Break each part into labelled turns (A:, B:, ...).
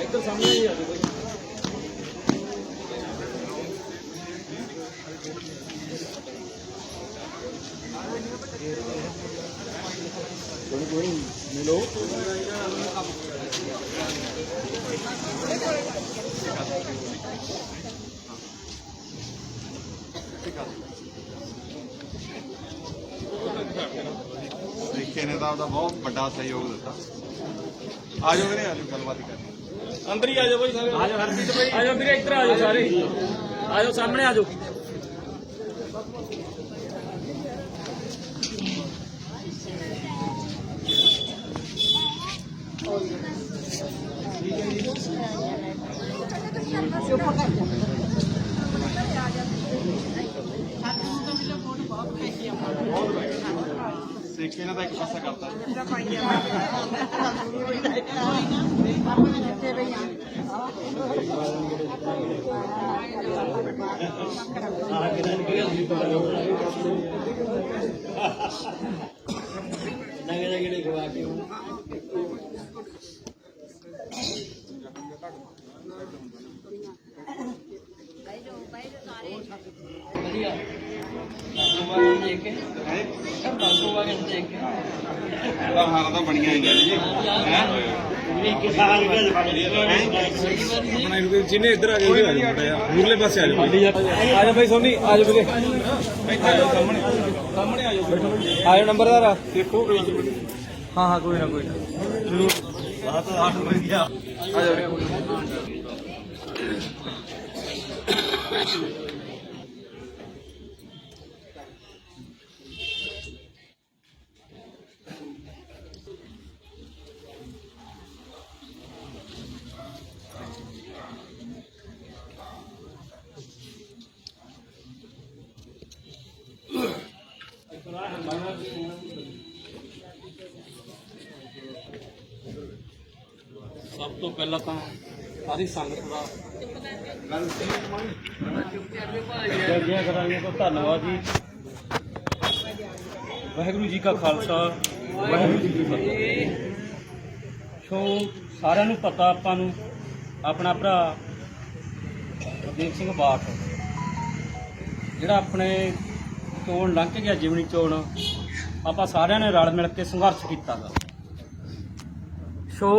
A: ਇੱਧਰ ਸਾਹਮਣੇ ਹੀ ਆ ਜਾਓ ਕੋਈ ਕੋਈ ਮਿਲੋ ਤਰੀਕੇ ਨੇ ਤਾਂ ਆਪਦਾ ਬਹੁਤ ਵੱਡਾ ਸਹਿਯੋਗ ਦਿੱਤਾ। ਆ ਜਾਓ ਵੀਰੇ ਆ ਜਾਓ ਗੱਲਬਾਤ ਕਰਨੀ
B: ਅੰਦਰ ਹੀ ਆ ਜਾਓ ਭਾਈ ਸਾਰੇ। ਆ ਜਾਓ ਹਰਪ੍ਰੀਤ ਭਾਈ ਆ ਜਾਓ ਵੀਰੇ ਇੱਧਰ ਆ ਜਾਓ ਸਾਰੇ। ਆ ਜਾਓ ਸਾਹਮਣੇ ਆ ਜਾਓ
A: ਤਰੀਕੇ ਨੇ ਤਾਂ ਇੱਕ ਪਾਸਾ ਕਰਤਾ
C: ਵਧੀਆ ਦਸੂਗਾ ਦੇਖ ਕੇ
A: ਹੈ
C: ਦਸੂਗਾ ਕਿ ਦੇਖ ਕੇ
A: ਤਾਂ ਤਾਂ ਬਣੀਆਂ ਹੀ ਜੀ ਹੈ
B: ਆਪਣਾ ਇਹਨੂੰ ਜਿਹਨੇ ਇੱਧਰ ਆ ਜਾਓ ਆ ਜਾਓ ਮਾੜਾ ਮੂਰਲੇ ਪਾਸੇ ਆ ਜਾਓ ਆ ਜਾਓ ਭਾਈ ਸੋਨੀ ਆ ਜਾਓ ਵੀਰੇ ਸਾਹਮਣੇ ਸਾਹਮਣੇ ਆ ਜਾਓ ਆ ਜਾਓ ਨੰਬਰਦਾਰ ਆ ਦੇਖੋ ਹਾਂ ਹਾਂ, ਕੋਈ ਨਾ ਕੋਈ ਨਾ। ਜ਼ਰੂਰ ਬਾਤ ਆਠ ਮਿਲ ਗਿਆ ਆ ਜਾਓ ਤੋਂ ਪਹਿਲਾਂ ਤਾਂ ਸਾਰੀ ਸੰਗਤ ਦਾ ਜੈ ਕਰਾਂਗੇ ਤਾਂ ਧੰਨਵਾਦ ਜੀ। ਵਾਹਿਗੁਰੂ ਜੀ ਕਾ ਖਾਲਸਾ, ਵਾਹਿਗੁਰੂ ਜੀ ਕੀ ਫਤਿਹ। ਸੋ ਸਾਰਿਆਂ ਨੂੰ ਪਤਾ, ਆਪਾਂ ਨੂੰ ਆਪਣਾ ਭਰਾ ਗੁਰਦੇਵ ਸਿੰਘ ਬਾਠ, ਜਿਹੜਾ ਆਪਣੇ ਚੋਣ ਲੰਘ ਗਿਆ, ਜਿਮਣੀ ਚੋਣ, ਆਪਾਂ ਸਾਰਿਆਂ ਨੇ ਰਲ ਮਿਲ ਕੇ ਸੰਘਰਸ਼ ਕੀਤਾ ਗਾ। ਸੋ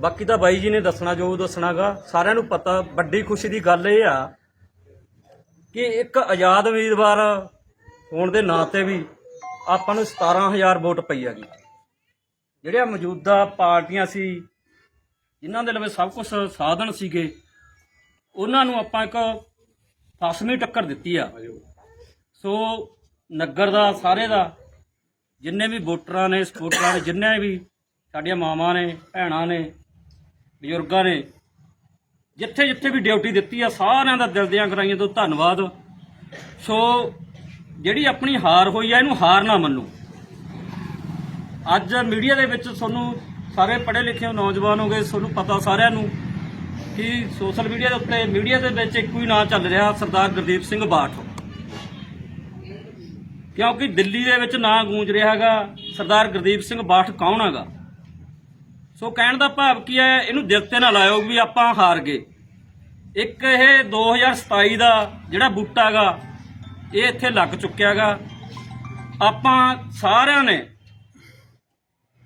B: ਬਾਕੀ ਤਾਂ ਬਾਈ ਜੀ ਨੇ ਦੱਸਣਾ ਜੋ ਦੱਸਣਾਗਾ, ਸਾਰਿਆਂ ਨੂੰ ਪਤਾ, ਵੱਡੀ ਖੁਸ਼ੀ ਦੀ ਗੱਲ ਇਹ ਆ ਕਿ ਇੱਕ ਆਜ਼ਾਦ ਉਮੀਦਵਾਰ ਹੋਣ ਦੇ ਨਾਂ ਤੇ ਵੀ ਆਪਾਂ ਨੂੰ 17000 ਵੋਟ ਪਈ ਹੈਗੀ। ਜਿਹੜੀਆਂ ਮੌਜੂਦਾ ਪਾਰਟੀਆਂ ਸੀ, ਜਿਨ੍ਹਾਂ ਦੇ ਲਵੇ ਸਭ ਕੁਝ ਸਾਧਨ ਸੀਗੇ, ਉਹਨਾਂ ਨੂੰ ਆਪਾਂ ਇੱਕ ਫਸਵੀਂ ਟੱਕਰ ਦਿੱਤੀ ਆ। ਸੋ ਨਗਰ ਦਾ, ਸਾਰੇ ਦਾ, ਜਿੰਨੇ ਵੀ ਵੋਟਰਾਂ ਨੇ ਸਪੋਰਟਰਾਂ ਨੇ, ਜਿੰਨੇ ਵੀ ਸਾਡੀਆਂ ਮਾਵਾਂ ਨੇ, ਭੈਣਾਂ ਨੇ ਬਜ਼ੁਰਗਾਂ ਨੇ ਜਿੱਥੇ ਜਿੱਥੇ ਵੀ ਡਿਊਟੀ ਦਿੱਤੀ ਆ, ਸਾਰਿਆਂ ਦਾ ਦਿਲ ਦੀਆਂ ਗਰਾਈਆਂ ਤੋਂ ਧੰਨਵਾਦ। ਸੋ ਜਿਹੜੀ ਆਪਣੀ ਹਾਰ ਹੋਈ ਆ, ਇਹਨੂੰ ਹਾਰ ਨਾ ਮੰਨੋ। ਅੱਜ ਮੀਡੀਆ ਦੇ ਵਿੱਚ ਤੁਹਾਨੂੰ ਸਾਰੇ ਪੜ੍ਹੇ ਲਿਖੇ ਨੌਜਵਾਨ ਹੋਗੇ ਤੁਹਾਨੂੰ ਪਤਾ ਸਾਰਿਆਂ ਨੂੰ ਕਿ ਸੋਸ਼ਲ ਮੀਡੀਆ ਦੇ ਉੱਤੇ ਮੀਡੀਆ ਦੇ ਵਿੱਚ ਇੱਕੋ ਹੀ ਨਾਂ ਚੱਲ ਰਿਹਾ, ਸਰਦਾਰ ਗੁਰਦੀਪ ਸਿੰਘ ਬਾਠ। ਕਿਉਂਕਿ ਦਿੱਲੀ ਦੇ ਵਿੱਚ ਨਾਂ ਗੂੰਜ ਰਿਹਾ ਹੈਗਾ, ਸਰਦਾਰ ਗੁਰਦੀਪ ਸਿੰਘ ਬਾਠ ਕੌਣ ਹੈਗਾ? ਸੋ ਕਹਿਣ ਦਾ ਭਾਵ ਕੀ ਹੈ, ਇਹਨੂੰ ਦਿਲ ਤੇ ਨਾ ਲਾਇਓ ਵੀ ਆਪਾਂ ਹਾਰ ਗਏ। ਇੱਕ ਇਹ 2027 ਦਾ ਜਿਹੜਾ ਬੂਟਾ ਹੈਗਾ ਇਹ ਇੱਥੇ ਲੱਗ ਚੁੱਕਿਆ ਹੈਗਾ ਆਪਾਂ ਸਾਰਿਆਂ ਨੇ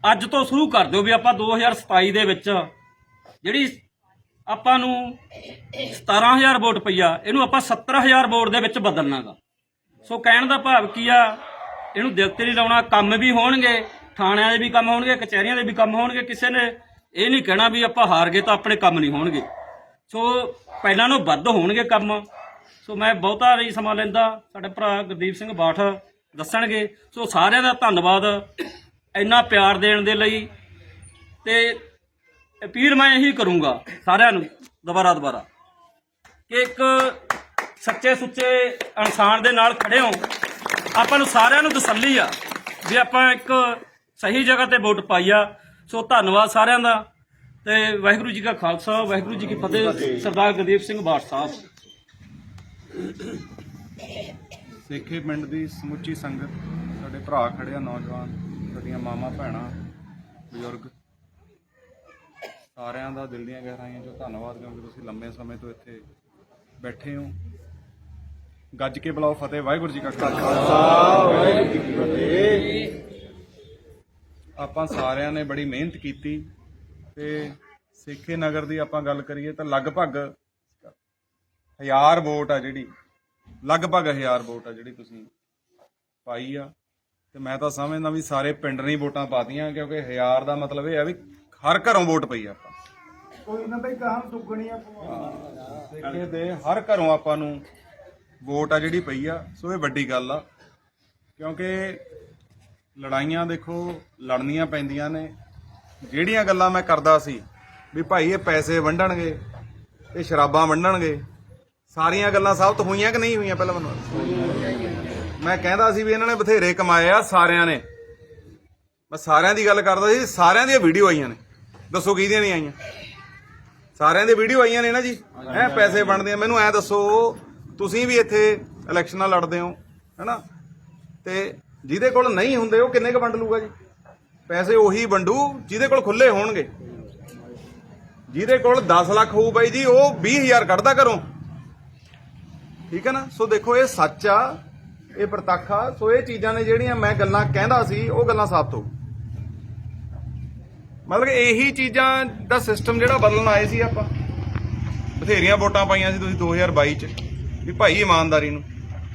B: ਅੱਜ ਤੋਂ ਸ਼ੁਰੂ ਕਰ ਦਿਓ ਵੀ ਆਪਾਂ 2027 ਦੇ ਵਿੱਚ ਜਿਹੜੀ ਆਪਾਂ ਨੂੰ 17000 ਵੋਟ ਪਈਆ ਇਹਨੂੰ ਆਪਾਂ 70000 ਵੋਟ ਦੇ ਵਿੱਚ ਬਦਲਣਾਗਾ। ਸੋ ਕਹਿਣ ਦਾ ਭਾਵ ਕੀ ਆ, ਇਹਨੂੰ ਦਿਲ ਤੇ ਨਹੀਂ ਲਾਉਣਾ, ਕੰਮ ਵੀ ਹੋਣਗੇ। ਥਾਣਿਆਂ ਦੇ ਵੀ ਕੰਮ ਹੋਣਗੇ, ਕਚਹਿਰੀਆਂ ਦੇ ਵੀ ਕੰਮ ਹੋਣਗੇ, ਕਿਸੇ ਨੇ ਇਹ ਨਹੀਂ ਕਹਿਣਾ ਵੀ ਆਪਾਂ ਹਾਰ ਗਏ ਤਾਂ ਆਪਣੇ ਕੰਮ ਨਹੀਂ ਹੋਣਗੇ। ਸੋ ਪਹਿਲਾਂ ਨੂੰ ਵੱਧ ਹੋਣਗੇ ਕੰਮ। ਸੋ ਮੈਂ ਬਹੁਤਾ ਨਹੀਂ ਸਮਾਂ ਲੈਂਦਾ। ਸਾਡੇ ਭਰਾ ਗੁਰਦੀਪ ਸਿੰਘ ਬਾਠ ਦੱਸਣਗੇ। ਸੋ ਸਾਰਿਆਂ ਦਾ ਧੰਨਵਾਦ ਇੰਨਾ ਪਿਆਰ ਦੇਣ ਦੇ ਲਈ। ਤੇ ਅਪੀਲ ਮੈਂ ਇਹੀ ਕਰੂੰਗਾ ਸਾਰਿਆਂ ਨੂੰ ਦੁਬਾਰਾ ਦੁਬਾਰਾ ਕਿ ਇੱਕ ਸੱਚੇ ਸੁੱਚੇ ਇਨਸਾਨ ਦੇ ਨਾਲ ਖੜੇ ਹੋ ਆਪਾਂ ਨੂੰ ਸਾਰਿਆਂ ਨੂੰ ਤਸੱਲੀ ਆ ਵੀ ਆਪਾਂ ਇੱਕ ਸਹੀ ਜਗ੍ਹਾ ਤੇ ਵੋਟ ਪਾਈ ਆ। ਸੋ ਧੰਨਵਾਦ ਸਾਰਿਆਂ ਦਾ। ਤੇ ਵਾਹਿਗੁਰੂ ਜੀ ਕਾ ਖਾਲਸਾ ਵਾਹਿਗੁਰੂ ਜੀ ਕੀ ਫਤਿਹ ਸਰਦਾਰ ਗੁਰਦੀਪ ਸਿੰਘ ਬਾਠ ਸਾਹਿਬ।
A: ਸੇਖੇ ਪਿੰਡ ਦੀ ਸਮੁੱਚੀ ਸੰਗਤ ਸਾਡੇ ਭਰਾ ਖੜਿਆ ਨੌਜਵਾਨ ਸਾਡੀਆਂ ਮਾਮਾ ਭੈਣਾਂ ਬਜ਼ੁਰਗ। ਸਾਰਿਆਂ ਦਾ ਦਿਲ ਦੀਆਂ ਗਹਿਰਾਈਆਂ ਚੋਂ ਧੰਨਵਾਦ ਕਿਉਂਕਿ ਤੁਸੀਂ ਲੰਬੇ ਸਮੇਂ ਤੋਂ ਇੱਥੇ ਬੈਠੇ ਹੋ। ਗੱਜ ਕੇ ਬੁਲਾਓ ਫਤਿਹ ਵਾਹਿਗੁਰੂ ਜੀ ਕਾ ਖਾਲਸਾ। ਵਾਹਿਗੁਰੂ ਜੀ ਕੀ ਫਤਿਹ। ਆਪਾਂ ਸਾਰਿਆਂ ਨੇ ਬੜੀ ਮਿਹਨਤ ਕੀਤੀ ਤੇ ਸੇਖੇ ਨਗਰ ਦੀ ਆਪਾਂ ਗੱਲ ਕਰੀਏ ਤਾਂ ਲਗਭਗ ਹਜ਼ਾਰ ਵੋਟ ਆ ਜਿਹੜੀ ਲਗਭਗ 1000 ਵੋਟ ਆ ਜਿਹੜੀ ਤੁਸੀਂ ਪਾਈ ਆ। ਤੇ ਮੈਂ ਤਾਂ ਸਮਝਦਾ ਵੀ ਸਾਰੇ ਪਿੰਡ ਨੇ ਵੋਟਾਂ ਪਾਤੀਆਂ ਕਿਉਂਕਿ 1000 ਦਾ ਮਤਲਬ ਇਹ ਆ ਵੀ ਹਰ ਘਰੋਂ ਵੋਟ ਪਈ ਆ ਆਪਾਂ।
D: ਕੋਈ ਨਾ ਬਈ ਕਹਾਂ ਦੁੱਗਣੀ ਆ
A: ਸਿੱਖੇ ਦੇ ਹਰ ਘਰੋਂ ਆਪਾਂ ਨੂੰ ਵੋਟ ਆ ਜਿਹੜੀ ਪਈ ਆ ਸੋ ਇਹ ਵੱਡੀ ਗੱਲ ਆ। ਕਿਉਂਕਿ ਲੜਾਈਆਂ ਦੇਖੋ, ਲੜਨੀਆਂ ਪੈਂਦੀਆਂ ਨੇ। ਜਿਹੜੀਆਂ ਗੱਲਾਂ ਮੈਂ ਕਰਦਾ ਸੀ ਵੀ ਭਾਈ ਇਹ ਪੈਸੇ ਵੰਡਣਗੇ, ਇਹ ਸ਼ਰਾਬਾਂ ਵੰਡਣਗੇ, ਸਾਰੀਆਂ ਗੱਲਾਂ ਸਾਬਤ ਹੋਈਆਂ ਕਿ ਨਹੀਂ ਹੋਈਆਂ ਪਹਿਲਾਂ ਮੈਨੂੰ? ਮੈਂ ਕਹਿੰਦਾ ਸੀ ਵੀ ਇਹਨਾਂ ਨੇ ਬਥੇਰੇ ਕਮਾਏ ਆ ਸਾਰਿਆਂ ਨੇ। ਮੈਂ ਸਾਰਿਆਂ ਦੀ ਗੱਲ ਕਰਦਾ ਸੀ, ਸਾਰਿਆਂ ਦੀਆਂ ਵੀਡੀਓ ਆਈਆਂ ਨੇ। ਦੱਸੋ ਕਿਹਦੀਆਂ ਨਹੀਂ ਆਈਆਂ? ਸਾਰਿਆਂ ਦੇ ਵੀਡੀਓ ਆਈਆਂ ਨੇ ਨਾ ਜੀ। ਹੈ, ਪੈਸੇ ਵੰਡਦੇ ਆ। ਮੈਨੂੰ ਐ ਦੱਸੋ, ਤੁਸੀਂ ਵੀ ਇੱਥੇ ਇਲੈਕਸ਼ਨਾਂ ਲੜਦੇ ਹੋ, ਹੈਨਾ? ਤੇ ਜਿਹਦੇ ਕੋਲ ਨਹੀਂ ਹੁੰਦੇ ਉਹ ਕਿੰਨੇ ਕ ਵੰਡ ਲੂਗਾ ਜੀ? ਪੈਸੇ ਉਹੀ ਵੰਡੂ, ਜਿਹਦੇ ਕੋਲ ਖੁੱਲੇ ਹੋਣਗੇ। ਜਿਹਦੇ ਕੋਲ 10 ਲੱਖ ਹੋਊ ਬਾਈ ਜੀ, ਉਹ 20000 ਕੱਢਦਾ ਘਰੋਂ। ਠੀਕ ਹੈ ਨਾ? ਸੋ ਦੇਖੋ, ਇਹ ਸੱਚ ਆ, ਇਹ ਪ੍ਰਤੱਖ ਆ। ਸੋ ਇਹ ਚੀਜ਼ਾਂ ਨੇ ਜਿਹੜੀਆਂ ਮੈਂ ਗੱਲਾਂ ਕਹਿੰਦਾ ਸੀ, ਉਹ ਗੱਲਾਂ ਸਾਬਤ ਹੋ ਮਤਲਬ ਕਿ ਇਹੀ ਚੀਜ਼ਾਂ ਦਾ ਸਿਸਟਮ ਜਿਹੜਾ ਬਦਲਣ ਆਏ ਸੀ ਆਪਾਂ। ਬਥੇਰੀਆਂ ਵੋਟਾਂ ਪਾਈਆਂ ਸੀ ਤੁਸੀਂ 2022 ਚ, ਵੀ ਭਾਈ ਇਮਾਨਦਾਰੀ ਨੂੰ।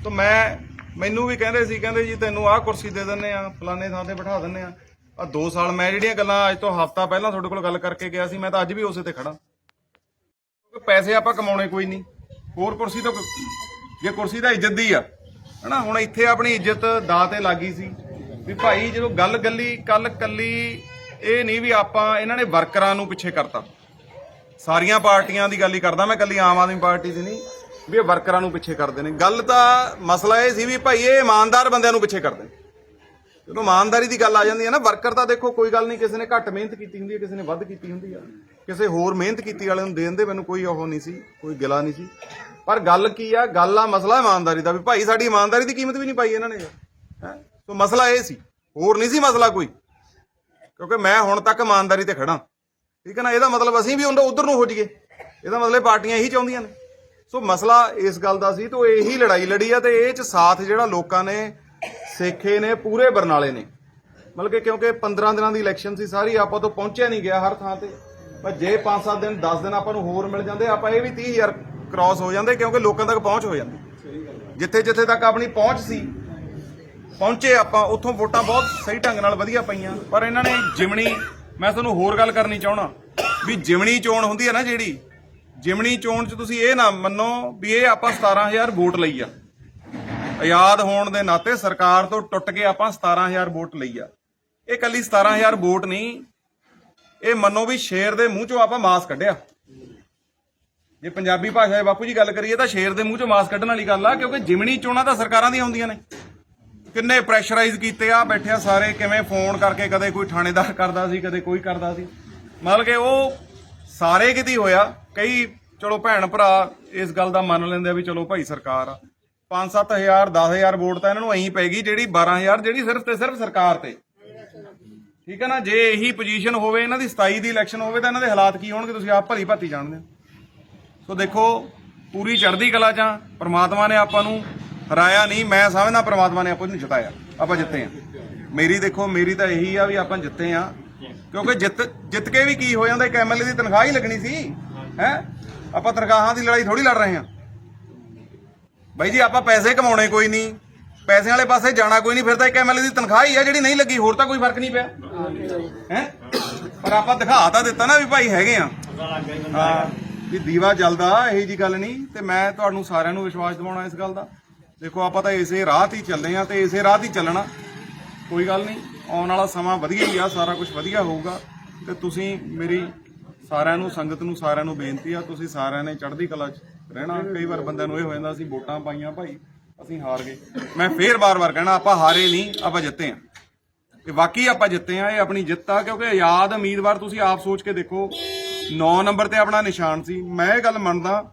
A: ਤਾਂ ਮੈਂ ਮੈਨੂੰ ਵੀ ਕਹਿੰਦੇ ਸੀ, ਕਹਿੰਦੇ ਜੀ ਤੈਨੂੰ ਆਹ ਕੁਰਸੀ ਦੇ ਦਿੰਨੇ ਆ ਫਲਾਣੇ ਥਾਂ ਤੇ ਬਿਠਾ ਦਿੰਨੇ ਆ ਆ 2 ਸਾਲ ਮੈਂ ਜਿਹੜੀਆਂ ਗੱਲਾਂ ਅੱਜ ਤੋਂ ਹਫ਼ਤਾ ਪਹਿਲਾਂ ਤੁਹਾਡੇ ਕੋਲ ਗੱਲ ਕਰਕੇ ਗਿਆ ਸੀ, ਮੈਂ ਤਾਂ ਅੱਜ ਵੀ ਉਸੇ ਤੇ ਖੜਾ। ਕਿਉਂਕਿ ਪੈਸੇ ਆਪਾਂ ਕਮਾਉਣੇ ਕੋਈ ਨਹੀਂ। ਹੋਰ ਕੁਰਸੀ ਤੋਂ ਜੇ ਕੁਰਸੀ ਤਾਂ ਇੱਜ਼ਤ ਦੀ ਆ, ਹਨਾ? ਹੁਣ ਇੱਥੇ ਆਪਣੀ ਇੱਜ਼ਤ ਦਾ ਤੇ ਲੱਗੀ ਸੀ। ਵੀ ਭਾਈ ਜਦੋਂ ਗੱਲ ਗੱਲੀ, ਕੱਲ ਕੱਲੀ, ਇਹ ਨਹੀਂ ਵੀ ਆਪਾਂ ਇਹਨਾਂ ਨੇ ਵਰਕਰਾਂ ਨੂੰ ਪਿੱਛੇ ਕਰਤਾ। ਸਾਰੀਆਂ ਪਾਰਟੀਆਂ ਦੀ ਗੱਲ ਹੀ ਕਰਦਾ, ਮੈਂ ਕੱਲੀ ਆਮ ਆਦਮੀ ਪਾਰਟੀ ਦੀ ਨਹੀਂ। ਵੀ ਇਹ ਵਰਕਰਾਂ ਨੂੰ ਪਿੱਛੇ ਕਰਦੇ ਨੇ। ਗੱਲ ਤਾਂ ਮਸਲਾ ਇਹ ਸੀ ਵੀ ਭਾਈ ਇਹ ਇਮਾਨਦਾਰ ਬੰਦਿਆਂ ਨੂੰ ਪਿੱਛੇ ਕਰਦੇ ਨੇ। ਜਦੋਂ ਇਮਾਨਦਾਰੀ ਦੀ ਗੱਲ ਆ ਜਾਂਦੀ ਹੈ ਨਾ, ਵਰਕਰ ਤਾਂ ਦੇਖੋ ਕੋਈ ਗੱਲ ਨਹੀਂ, ਕਿਸੇ ਨੇ ਘੱਟ ਮਿਹਨਤ ਕੀਤੀ ਹੁੰਦੀ ਹੈ, ਕਿਸੇ ਨੇ ਵੱਧ ਕੀਤੀ ਹੁੰਦੀ ਆ। ਕਿਸੇ ਹੋਰ ਮਿਹਨਤ ਕੀਤੀ ਵਾਲੇ ਨੂੰ ਦੇਣ ਦੇ ਮੈਨੂੰ ਕੋਈ ਉਹ ਨਹੀਂ ਸੀ, ਕੋਈ ਗਿਲਾ ਨਹੀਂ ਸੀ। ਪਰ ਗੱਲ ਕੀ ਆ, ਗੱਲ ਆ ਮਸਲਾ ਇਮਾਨਦਾਰੀ ਦਾ ਵੀ ਭਾਈ ਸਾਡੀ ਇਮਾਨਦਾਰੀ ਦੀ ਕੀਮਤ ਵੀ ਨਹੀਂ ਪਾਈ ਇਹਨਾਂ ਨੇ। ਹੈ? ਸੋ ਮਸਲਾ ਇਹ ਸੀ, ਹੋਰ ਨਹੀਂ ਸੀ ਮਸਲਾ ਕੋਈ। ਕਿਉਂਕਿ ਮੈਂ ਹੁਣ ਤੱਕ ਇਮਾਨਦਾਰੀ ਤੇ ਖੜਾ ਠੀਕ ਹੈ ਨਾ, ਇਹਦਾ ਮਤਲਬ ਅਸੀਂ ਵੀ ਉਧਰ ਨੂੰ ਹੋ ਜਾਈਏ। ਇਹਦਾ ਮਤਲਬ ਪਾਰਟੀਆਂ ਇਹੀ ਚਾਹੁੰਦੀਆਂ ਨੇ। ਸੋ ਮਸਲਾ ਇਸ ਗੱਲ ਦਾ ਸੀ ਤੋਂ ਇਹੀ ਲੜਾਈ ਲੜੀ ਆ ਤੇ ਇਹ ਚ ਸਾਥ ਜਿਹੜਾ ਲੋਕਾਂ ਨੇ, ਸੇਖੇ ਨੇ, ਪੂਰੇ ਬਰਨਾਲੇ ਨੇ। ਮਤਲਬ ਕਿ ਕਿਉਂਕਿ 15 ਦਿਨਾਂ ਦੀ ਇਲੈਕਸ਼ਨ ਸੀ ਸਾਰੀ, ਆਪਾਂ ਤੋਂ ਪਹੁੰਚਿਆ ਨਹੀਂ ਗਿਆ ਹਰ ਥਾਂ ਤੇ। ਪਰ ਜੇ 5-7 ਦਿਨ 10 ਦਿਨ ਆਪਾਂ ਨੂੰ ਹੋਰ ਮਿਲ ਜਾਂਦੇ, ਆਪਾਂ ਇਹ ਵੀ 30000 ਕ੍ਰਾਸ ਹੋ ਜਾਂਦੇ ਕਿਉਂਕਿ ਲੋਕਾਂ ਤੱਕ ਪਹੁੰਚ ਹੋ ਜਾਂਦੀ। ਜਿੱਥੇ ਜਿੱਥੇ ਤੱਕ ਆਪਣੀ ਪਹੁੰਚ ਸੀ, ਪਹੁੰਚੇ ਆਪਾਂ, ਉੱਥੋਂ ਵੋਟਾਂ ਬਹੁਤ ਸਹੀ ਢੰਗ ਨਾਲ ਵਧੀਆ ਪਈਆਂ। ਪਰ ਇਹਨਾਂ ਨੇ ਜਿਮਣੀ, ਮੈਂ ਤੁਹਾਨੂੰ ਹੋਰ ਗੱਲ ਕਰਨੀ ਚਾਹਣਾ ਵੀ ਜਿਮਣੀ ਚੋਣ ਹੁੰਦੀ ਹੈ ਨਾ ਜਿਹੜੀ ਜਿਮਣੀ ਚੋਣ 'ਚ ਤੁਸੀਂ ਇਹ ਨਾ ਮੰਨੋ ਵੀ ਇਹ ਆਪਾਂ 17000 ਵੋਟ ਲਈ ਆ। ਆਜ਼ਾਦ ਹੋਣ ਦੇ ਨਾਤੇ ਸਰਕਾਰ ਤੋਂ ਟੁੱਟ ਕੇ ਆਪਾਂ 17000 ਵੋਟ ਲਈ ਆ। ਇਹ ਕੱਲੀ 17000 ਵੋਟ ਨਹੀਂ, ਇਹ ਮੰਨੋ ਵੀ ਸ਼ੇਰ ਦੇ ਮੂੰਹ 'ਚੋਂ ਆਪਾਂ ਮਾਸ ਕੱਢਿਆ। ਜੇ ਪੰਜਾਬੀ ਭਾਸ਼ਾ ਦੇ ਬਾਪੂ ਜੀ ਗੱਲ ਕਰੀਏ ਤਾਂ ਸ਼ੇਰ ਦੇ ਮੂੰਹ 'ਚੋਂ ਮਾਸ ਕੱਢਣ ਵਾਲੀ ਗੱਲ ਆ, ਕਿਉਂਕਿ ਜਿਮਣੀ ਚੋਣਾਂ ਤਾਂ ਸਰਕਾਰਾਂ ਦੀਆਂ ਹੁੰਦੀਆਂ ਨੇ। ਕਿੰਨੇ ਪ੍ਰੈਸ਼ਰਾਈਜ਼ ਕੀਤੇ ਆ, ਬੈਠਿਆ ਸਾਰੇ ਕਿਵੇਂ ਫੋਨ ਕਰਕੇ ਕਦੇ ਕੋਈ ਥਾਣੇਦਾਰ ਕਰਦਾ ਸੀ, ਕਦੇ ਕੋਈ ਕਰਦਾ ਸੀ। ਮਤਲਬ ਕਿ ਉਹ ਸਾਰੇ ਕਿਤੇ ਹੋਇਆ। ਕਈ, ਚਲੋ ਭੈਣ ਭਰਾ ਇਸ ਗੱਲ ਦਾ ਮੰਨ ਲੈਂਦੇ ਆ ਵੀ ਚਲੋ ਭਾਈ ਸਰਕਾਰ ਆ। 5-7000 10000 ਵੋਟ ਤਾਂ ਇਹਨਾਂ ਨੂੰ ਐਂ ਪੈਗੀ ਜਿਹੜੀ 12000 ਜਿਹੜੀ ਸਿਰਫ ਤੇ ਸਿਰਫ ਸਰਕਾਰ ਤੇ। ਠੀਕ ਹੈ ਨਾ? ਜੇ ਇਹੀ ਪੋਜੀਸ਼ਨ ਹੋਵੇ ਇਹਨਾਂ ਦੀ 27 ਦੀ ਇਲੈਕਸ਼ਨ ਹੋਵੇ ਤਾਂ ਇਹਨਾਂ ਦੇ ਹਾਲਾਤ ਕੀ ਹੋਣਗੇ? ਤੁਸੀਂ ਆਪ ਭਲੀ ਭਾਤੀ ਜਾਣਦੇ ਹੋ। ਸੋ ਦੇਖੋ, ਪੂਰੀ ਚੜ੍ਹਦੀ ਕਲਾ ਚ ਪ੍ਰਮਾਤਮਾ ਨੇ ਆਪਾਂ ਨੂੰ ਹਰਾਇਆ ਨਹੀਂ, ਮੈਂ ਸਮਝਦਾ ਪ੍ਰਮਾਤਮਾ ਨੇ ਆਪਾਂ ਨੂੰ ਜਿਤਾਇਆ, ਆਪਾਂ ਜਿੱਤੇ ਆ। ਮੇਰੀ ਦੇਖੋ, ਮੇਰੀ ਤਾਂ ਇਹੀ ਆ ਵੀ ਆਪਾਂ ਜਿੱਤੇ ਆ, ਕਿਉਂਕਿ ਜਿੱਤ ਜਿੱਤ ਕੇ ਵੀ ਕੀ ਹੋ ਜਾਂਦਾ, ਇੱਕ ਐਮਐਲਏ ਦੀ ਤਨਖਾਹ ਹੀ ਲੱਗਣੀ ਸੀ। ਹੈ? ਆਪਾਂ ਤਨਖਾਹਾਂ ਦੀ ਲੜਾਈ ਥੋੜੀ ਲੜ ਰਹੇ ਹਾਂ। ਬਾਈ ਜੀ, ਆਪਾਂ ਪੈਸੇ ਕਮਾਉਣੇ ਕੋਈ ਨਹੀਂ। ਪੈਸੇ ਵਾਲੇ ਪਾਸੇ ਜਾਣਾ ਕੋਈ ਨਹੀਂ, ਫਿਰ ਤਾਂ ਇੱਕ ਐਮਐਲਏ ਦੀ ਤਨਖਾਹ ਹੀ ਆ ਜਿਹੜੀ ਨਹੀਂ ਲੱਗੀ, ਹੋਰ ਤਾਂ ਕੋਈ ਫ਼ਰਕ ਨਹੀਂ ਪਿਆ। ਹੈ? ਪਰ ਆਪਾਂ ਦਿਖਾ ਤਾਂ ਦਿੱਤਾ ਨਾ ਵੀ ਭਾਈ ਹੈਗੇ ਆ। ਹਾਂ, ਵੀ ਦੀਵਾ ਜਲਦਾ, ਇਹੀ ਜੀ ਗੱਲ ਨਹੀਂ। ਤੇ ਮੈਂ ਤੁਹਾਨੂੰ ਸਾਰਿਆਂ ਨੂੰ ਵਿਸ਼ਵਾਸ ਦਿਵਾਉਣਾ ਇਸ ਗੱਲ ਦਾ। ਦੇਖੋ, ਆਪਾਂ ਤਾਂ ਇਸੇ ਰਾਹ ਤੇ ਚੱਲੇ ਆ ਤੇ ਇਸੇ ਰਾਹ ਤੇ ਚੱਲਣਾ। ਕੋਈ ਗੱਲ ਨਹੀਂ, ਆਉਣ ਵਾਲਾ ਸਮਾਂ ਵਧੀਆ ਹੀ ਆ, ਸਾਰਾ ਕੁਝ ਵਧੀਆ ਹੋਊਗਾ। ਤੇ ਤੁਸੀਂ ਮੇਰੀ ਸਾਰਿਆਂ ਨੂੰ, ਸੰਗਤ ਨੂੰ, ਸਾਰਿਆਂ ਨੂੰ ਬੇਨਤੀ ਆ, ਤੁਸੀਂ ਸਾਰਿਆਂ ਨੇ ਚੜ੍ਹਦੀ ਕਲਾ 'ਚ ਰਹਿਣਾ। ਕਈ ਵਾਰ ਬੰਦਿਆਂ ਨੂੰ ਇਹ ਹੋ ਜਾਂਦਾ, ਅਸੀਂ ਵੋਟਾਂ ਪਾਈਆਂ, ਭਾਈ, ਅਸੀਂ ਹਾਰ ਗਏ। ਮੈਂ ਫੇਰ ਬਾਰ-ਬਾਰ ਕਹਿਣਾ, ਆਪਾਂ ਹਾਰੇ ਨਹੀਂ, ਆਪਾਂ ਜਿੱਤੇ ਆ। ਤੇ ਵਾਕਈ ਆਪਾਂ ਜਿੱਤੇ ਆ, ਇਹ ਆਪਣੀ ਜਿੱਤ ਆ, ਕਿਉਂਕਿ ਆਜ਼ਾਦ ਉਮੀਦਵਾਰ ਤੁਸੀਂ ਆਪ ਸੋਚ ਕੇ ਦੇਖੋ 9 ਨੰਬਰ ਤੇ ਆਪਣਾ ਨਿਸ਼ਾਨ ਸੀ। ਮੈਂ ਇਹ ਗੱਲ ਮੰਨਦਾ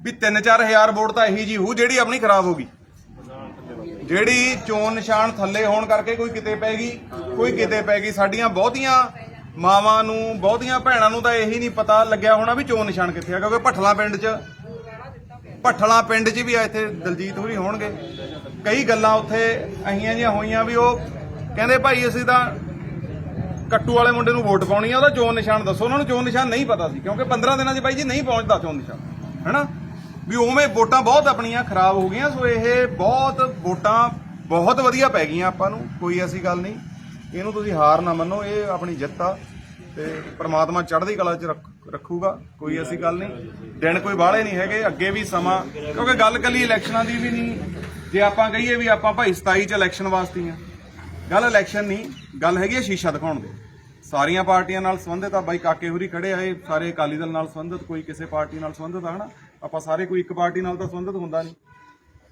A: ਵੀ 3-4000 ਵੋਟ ਤਾਂ ਇਹੀ ਜੀ ਹੋਊ, ਜਿਹੜੀ ਆਪਣੀ ਖਰਾਬ ਹੋ ਗਈ। ਜਿਹੜੀ ਚੋਣ ਨਿਸ਼ਾਨ ਥੱਲੇ ਹੋਣ ਕਰਕੇ ਕੋਈ ਕਿਤੇ ਪੈ ਗਈ, ਕੋਈ ਕਿਤੇ ਪੈ ਗਈ, ਸਾਡੀਆਂ ਬਹੁਤੀਆਂ ਮਾਵਾਂ ਨੂੰ, ਬਹੁਤੀਆਂ ਭੈਣਾਂ ਨੂੰ ਤਾਂ ਇਹੀ ਨਹੀਂ ਪਤਾ ਲੱਗਿਆ ਹੋਣਾ ਵੀ ਚੋਣ ਨਿਸ਼ਾਨ ਕਿੱਥੇ ਆ, ਕਿਉਂਕਿ ਭੱਠਲਾ ਪਿੰਡ 'ਚ ਭੱਠਲਾ ਪਿੰਡ 'ਚ ਵੀ ਆ ਇੱਥੇ, ਦਲਜੀਤ ਹੋਰੀ ਹੋਣਗੇ। ਕਈ ਗੱਲਾਂ ਉੱਥੇ ਅਹੀਆਂ ਜੀਆਂ ਹੋਈਆਂ ਵੀ ਉਹ ਕਹਿੰਦੇ ਭਾਈ ਅਸੀਂ ਤਾਂ ਕੱਟੂ ਵਾਲੇ ਮੁੰਡੇ ਨੂੰ ਵੋਟ ਪਾਉਣੀ ਆ, ਉਹਦਾ ਚੋਣ ਨਿਸ਼ਾਨ ਦੱਸੋ। ਉਹਨਾਂ ਨੂੰ ਚੋਣ ਨਿਸ਼ਾਨ ਨਹੀਂ ਪਤਾ ਸੀ, ਕਿਉਂਕਿ 15 ਦਿਨਾਂ 'ਚ ਬਾਈ ਜੀ ਨਹੀਂ ਪਹੁੰਚਦਾ ਚੋਣ ਨਿਸ਼ਾਨ, ਹੈਨਾ? ਵੀ ਉਵੇਂ ਵੋਟਾਂ ਬਹੁਤ ਆਪਣੀਆਂ ਖਰਾਬ ਹੋ ਗਈਆਂ, ਸੋ ਇਹ ਬਹੁਤ ਵੋਟਾਂ ਬਹੁਤ ਵਧੀਆ ਪੈ ਗਈਆਂ ਆਪਾਂ ਨੂੰ, ਕੋਈ ਐਸੀ ਗੱਲ ਨਹੀਂ। ਇਹਨੂੰ ਤੁਸੀਂ ਹਾਰ ਨਾ ਮੰਨੋ, ਇਹ ਆਪਣੀ ਜਿੱਤ ਆ ਤੇ ਪ੍ਰਮਾਤਮਾ ਚੜ੍ਹਦੀ ਕਲਾ 'ਚ ਰੱਖ- ਰੱਖੂਗਾ, ਕੋਈ ਐਸੀ ਗੱਲ ਨਹੀਂ। ਦਿਨ ਕੋਈ ਬਾਹਲੇ ਨਹੀਂ ਹੈਗੇ, ਅੱਗੇ ਵੀ ਸਮਾਂ, ਕਿਉਂਕਿ ਗੱਲ ਕੱਲੀ ਇਲੈਕਸ਼ਨਾਂ ਦੀ ਵੀ ਨਹੀਂ। ਜੇ ਆਪਾਂ ਕਹੀਏ ਵੀ ਆਪਾਂ ਭਾਈ 27 ਚ ਇਲੈਕਸ਼ਨ ਵਾਸਤੇ ਹੀ ਆ। ਗੱਲ ਇਲੈਕਸ਼ਨ ਨਹੀਂ, ਗੱਲ ਹੈਗੀ ਹੈ ਸ਼ੀਸ਼ਾ ਦਿਖਾਉਣ ਦੀ। ਸਾਰੀਆਂ ਪਾਰਟੀਆਂ ਨਾਲ ਸੰਬੰਧਿਤ ਆ, ਬਾਈ ਕਾਕੇ ਹੋਰੀ ਖੜੇ ਆ, ਇਹ ਸਾਰੇ ਅਕਾਲੀ ਦਲ ਨਾਲ ਸੰਬੰਧਿਤ, ਕੋਈ ਕਿਸੇ ਪਾਰਟੀ ਨਾਲ ਸੰਬੰਧਿਤ ਆ, ਹਨਾ? ਆਪਾਂ ਸਾਰੇ ਕੋਈ ਇੱਕ ਪਾਰਟੀ ਨਾਲ ਤਾਂ ਸੰਬੰਧਿਤ ਹੁੰਦਾ ਨਹੀਂ।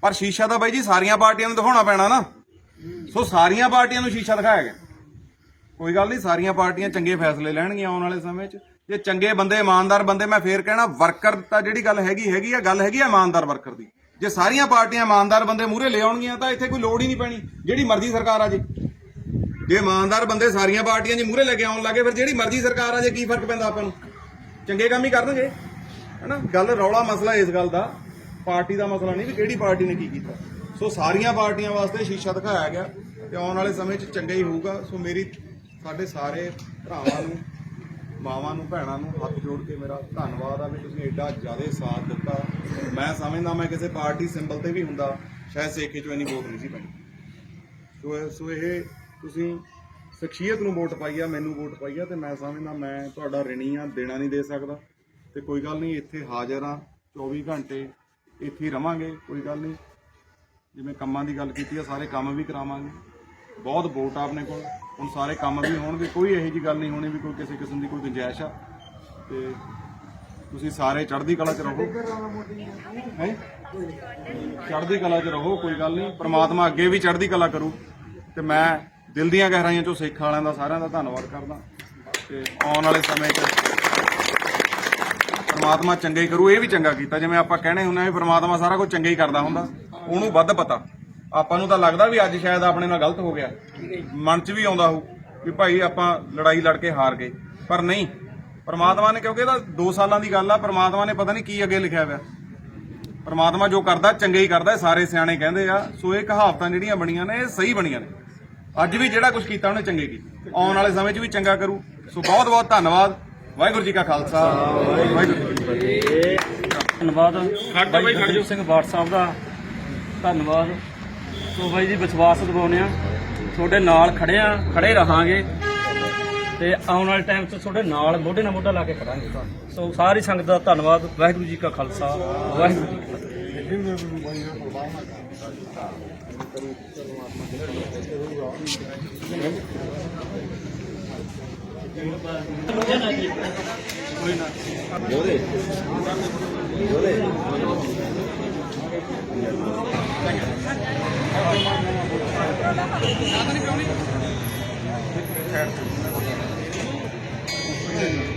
A: ਪਰ ਸ਼ੀਸ਼ਾ ਤਾਂ ਬਾਈ ਜੀ ਸਾਰੀਆਂ ਪਾਰਟੀਆਂ ਨੂੰ ਦਿਖਾਉਣਾ ਪੈਣਾ ਨਾ। ਸੋ ਸਾਰੀਆਂ ਪਾਰਟੀਆਂ ਨੂੰ ਸ਼ੀਸ਼ਾ ਦਿਖਾਇਆ ਗਿਆ। ਕੋਈ ਗੱਲ ਨਹੀਂ, ਸਾਰੀਆਂ ਪਾਰਟੀਆਂ ਚੰਗੇ ਫੈਸਲੇ ਲੈਣਗੀਆਂ ਆਉਣ ਵਾਲੇ ਸਮੇਂ 'ਚ। ਜੇ ਚੰਗੇ ਬੰਦੇ, ਇਮਾਨਦਾਰ ਬੰਦੇ, ਮੈਂ ਫੇਰ ਕਹਿਣਾ ਵਰਕਰ ਤਾਂ ਜਿਹੜੀ ਗੱਲ ਹੈਗੀ ਹੈਗੀ ਆ, ਗੱਲ ਹੈਗੀ ਆ ਇਮਾਨਦਾਰ ਵਰਕਰ ਦੀ। ਜੇ ਸਾਰੀਆਂ ਪਾਰਟੀਆਂ ਇਮਾਨਦਾਰ ਬੰਦੇ ਮੂਹਰੇ ਲੈ ਆਉਣਗੀਆਂ, ਤਾਂ ਇੱਥੇ ਕੋਈ ਲੋੜ ਹੀ ਨਹੀਂ ਪੈਣੀ, ਜਿਹੜੀ ਮਰਜ਼ੀ ਸਰਕਾਰ ਆ ਜੇ। ਜੇ ਇਮਾਨਦਾਰ ਬੰਦੇ ਸਾਰੀਆਂ ਪਾਰਟੀਆਂ ਜੇ ਮੂਹਰੇ ਲੈ ਕੇ ਆਉਣ ਲੱਗੇ, ਫਿਰ ਜਿਹੜੀ ਮਰਜ਼ੀ ਸਰਕਾਰ ਆ ਜੇ, ਕੀ ਫ਼ਰਕ ਪੈਂਦਾ ਆਪਾਂ ਨੂੰ? ਚੰਗੇ ਕੰਮ ਹੀ ਕਰਨਗੇ, ਹੈਨਾ? ਗੱਲ ਰੌਲਾ ਮਸਲਾ ਇਸ ਗੱਲ ਦਾ, ਪਾਰਟੀ ਦਾ ਮਸਲਾ ਨਹੀਂ ਵੀ ਕਿਹੜੀ ਪਾਰਟੀ ਨੇ ਕੀ ਕੀਤਾ। ਸੋ ਸਾਰੀਆਂ ਪਾਰਟੀਆਂ ਵਾਸਤੇ ਸ਼ੀਸ਼ਾ ਦਿਖਾਇਆ ਗਿਆ, ਤੇ ਆਉਣ ਵਾਲੇ ਸਮੇਂ 'ਚ ਚੰਗਾ ਹੀ ਹੋਊਗਾ। ਸੋ ਮੇਰੀ ਸਾਡੇ ਸਾਰੇ ਭਰਾਵਾਂ ਨੂੰ, ਮਾਵਾਂ ਨੂੰ, ਭੈਣਾਂ ਨੂੰ ਹੱਥ ਜੋੜ ਕੇ ਮੇਰਾ ਧੰਨਵਾਦ ਆ ਵੀ ਤੁਸੀਂ ਐਡਾ ਜ਼ਿਆਦਾ ਸਾਥ ਦਿੱਤਾ। ਮੈਂ ਸਮਝਦਾ ਮੈਂ ਕਿਸੇ ਪਾਰਟੀ ਸਿੰਬਲ ਤੇ ਵੀ ਹੁੰਦਾ, ਸ਼ਾਇਦ ਸੇਖੇ ਚੋਂ ਇੰਨੀ ਵੋਟ ਨਹੀਂ ਸੀ ਪੈਣੀ ਸੋ ਸੋ ਇਹ ਤੁਸੀਂ ਸ਼ਖਸੀਅਤ ਨੂੰ ਵੋਟ ਪਾਈ ਆ, ਮੈਨੂੰ ਵੋਟ ਪਾਈ ਆ ਤੇ ਮੈਂ ਸਮਝਦਾ ਮੈਂ ਤੁਹਾਡਾ ਰਿਣੀ ਆ, ਦੇਣਾ ਨਹੀਂ ਦੇ ਸਕਦਾ। ਤੇ ਕੋਈ ਗੱਲ ਨਹੀਂ, ਇੱਥੇ ਹਾਜ਼ਰ ਆ 24 ਘੰਟੇ ਇੱਥੇ ਹੀ ਰਵਾਂਗੇ, ਕੋਈ ਗੱਲ ਨਹੀਂ। ਜਿਵੇਂ ਕੰਮਾਂ ਦੀ ਗੱਲ ਕੀਤੀ ਆ, ਸਾਰੇ ਕੰਮ ਵੀ ਕਰਾਵਾਂਗੇ। ਬਹੁਤ ਵੋਟ ਆ ਆਪਣੇ ਕੋਲ। ਹੁਣ ਸਾਰੇ ਕੰਮ ਵੀ ਹੋਣਗੇ, ਕੋਈ ਇਹੋ ਜੀ ਗੱਲ ਨਹੀਂ ਹੋਣੀ ਵੀ ਕੋਈ ਕਿਸੇ ਕਿਸਮ ਦੀ ਕੋਈ ਗੁੰਜਾਇਸ਼ ਆ। ਤੇ ਤੁਸੀਂ ਸਾਰੇ ਚੜ੍ਹਦੀ ਕਲਾ 'ਚ ਰਹੋ। ਹੈ? ਚੜ੍ਹਦੀ ਕਲਾ 'ਚ ਰਹੋ, ਕੋਈ ਗੱਲ ਨਹੀਂ। ਪ੍ਰਮਾਤਮਾ ਅੱਗੇ ਵੀ ਚੜ੍ਹਦੀ ਕਲਾ ਕਰੂ। ਤੇ ਮੈਂ ਦਿਲ ਦੀਆਂ ਗਹਿਰਾਈਆਂ 'ਚੋਂ ਸਿੱਖ ਵਾਲਿਆਂ ਦਾ ਸਾਰਿਆਂ ਦਾ ਧੰਨਵਾਦ ਕਰਦਾ। ਤੇ ਆਉਣ ਵਾਲੇ ਸਮੇਂ 'ਚ ਪਰਮਾਤਮਾ ਚੰਗਾ ਹੀ ਕਰੂ, ਇਹ ਵੀ ਚੰਗਾ ਕੀਤਾ। ਜਿਵੇਂ ਆਪਾਂ ਕਹਿਣੇ ਹੁੰਦੇ ਆ ਵੀ ਪਰਮਾਤਮਾ ਸਾਰਾ ਕੁਝ ਚੰਗਾ ਹੀ ਕਰਦਾ ਹੁੰਦਾ। ਉਹਨੂੰ ਵੱਧ ਪਤਾ। ਆਪਾਂ ਨੂੰ ਤਾਂ ਲੱਗਦਾ ਵੀ ਅੱਜ ਸ਼ਾਇਦ ਆਪਣੇ ਨਾਲ ਗਲਤ ਹੋ ਗਿਆ। ਮਨ 'ਚ ਵੀ ਆਉਂਦਾ ਹੋਊ ਵੀ ਭਾਈ ਆਪਾਂ ਲੜਾਈ ਲੜ ਕੇ ਹਾਰ ਗਏ। ਪਰ ਨਹੀਂ ਪ੍ਰਮਾਤਮਾ ਨੇ ਕਿਉਂਕਿ ਇਹਦਾ 2 ਸਾਲਾਂ ਦੀ ਗੱਲ ਆ ਪ੍ਰਮਾਤਮਾ ਨੇ ਪਤਾ ਨਹੀਂ ਕੀ ਅੱਗੇ ਲਿਖਿਆ ਹੋਇਆ। ਪ੍ਰਮਾਤਮਾ ਜੋ ਕਰਦਾ ਚੰਗਾ ਹੀ ਕਰਦਾ ਸਾਰੇ ਸਿਆਣੇ ਕਹਿੰਦੇ ਆ ਸੋ ਇਹ ਕਹਾਵਤਾਂ ਜਿਹੜੀਆਂ ਬਣੀਆਂ ਨੇ ਇਹ ਸਹੀ ਬਣੀਆਂ ਨੇ। ਅੱਜ ਵੀ ਜਿਹੜਾ ਕੁਝ ਕੀਤਾ ਉਹਨੇ ਚੰਗੇ ਕੀਤਾ। ਆਉਣ ਵਾਲੇ ਸਮੇਂ 'ਚ ਵੀ ਚੰਗਾ ਕਰੂ। ਸੋ ਬਹੁਤ ਬਹੁਤ ਧੰਨਵਾਦ। ਵਾਹਿਗੁਰੂ ਜੀ ਕਾ ਖਾਲਸਾ। ਵਾਹਿਗੁਰੂ ਜੀ ਕੀ ਫਤਿਹ।
B: ਧੰਨਵਾਦ। ਬਾਈ ਖੜਜੋ ਸਿੰਘ ਸਾਹਿਬ ਦਾ ਧੰਨਵਾਦ। ਸੋ ਬਾਈ ਜੀ ਵਿਸ਼ਵਾਸ ਦਿਵਾਉਨੇ ਆ ਤੁਹਾਡੇ ਨਾਲ ਖੜੇ ਆ ਖੜੇ ਰਹਾਂਗੇ ਤੇ ਆਉਣ ਵਾਲੇ ਟਾਈਮ 'ਚ ਤੁਹਾਡੇ ਨਾਲ ਮੋਢੇ ਨਾਲ ਮੋਢਾ ਲਾ ਕੇ ਖੜਾਂਗੇ। ਸੋ ਸਾਰੀ ਸੰਗਤ ਦਾ ਧੰਨਵਾਦ, ਵਾਹਿਗੁਰੂ ਜੀ ਕਾ ਖਾਲਸਾ, ਵਾਹਿਗੁਰੂ ਜੀ ਕੀ ਫਤਿਹ। Thank you.